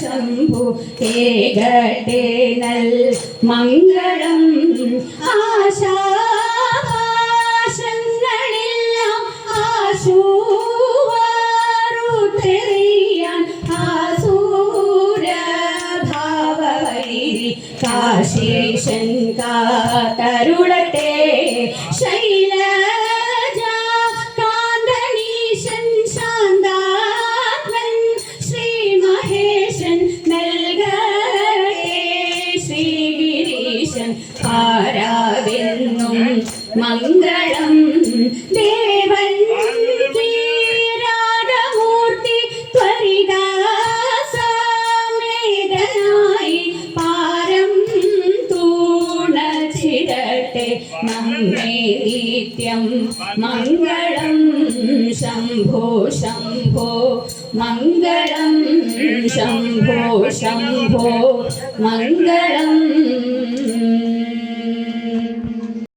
ശംഭു ഹേ നൽ മംഗളം. ആശാശങ്ങളില്ലാം ആശൂവാറുതെറിയാൻ ആസൂരഭാവൈരി കാശീശൻ കാതരുളട്ടെ. ശൈല പാരാവെന്നും മംഗളം. ദേവൻ മംഗളം ശംഭോ ശംഭോ. മംഗളം ശംഭോ ശംഭോ. മംഗളം